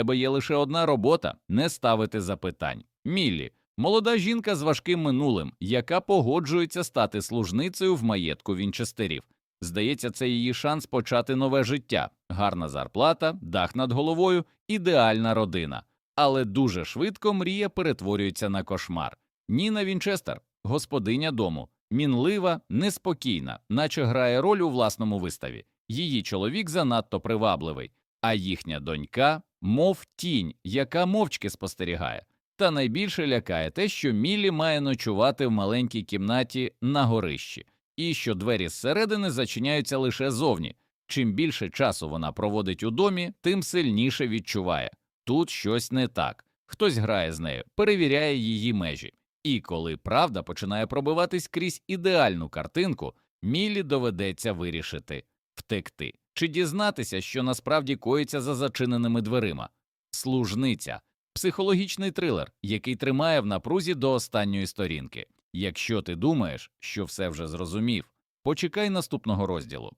тебе є лише одна робота не ставити запитань. Міллі молода жінка з важким минулим, яка погоджується стати служницею в маєтку Вінчестерів. Здається, це її шанс почати нове життя, гарна зарплата, дах над головою, ідеальна родина. Але дуже швидко мрія перетворюється на кошмар. Ніна Вінчестер, господиня дому, мінлива, неспокійна, наче грає роль у власному виставі. Її чоловік занадто привабливий, а їхня донька, мов тінь, яка мовчки спостерігає. Та найбільше лякає те, що Міллі має ночувати в маленькій кімнаті на горищі, і що двері зсередини зачиняються лише зовні. Чим більше часу вона проводить у домі, тим сильніше відчуває тут щось не так. Хтось грає з нею, перевіряє її межі. І коли правда починає пробиватись крізь ідеальну картинку, Міллі доведеться вирішити втекти чи дізнатися, що насправді коїться за зачиненими дверима. Служниця психологічний трилер, який тримає в напрузі до останньої сторінки. Якщо ти думаєш, що все вже зрозумів, почекай наступного розділу.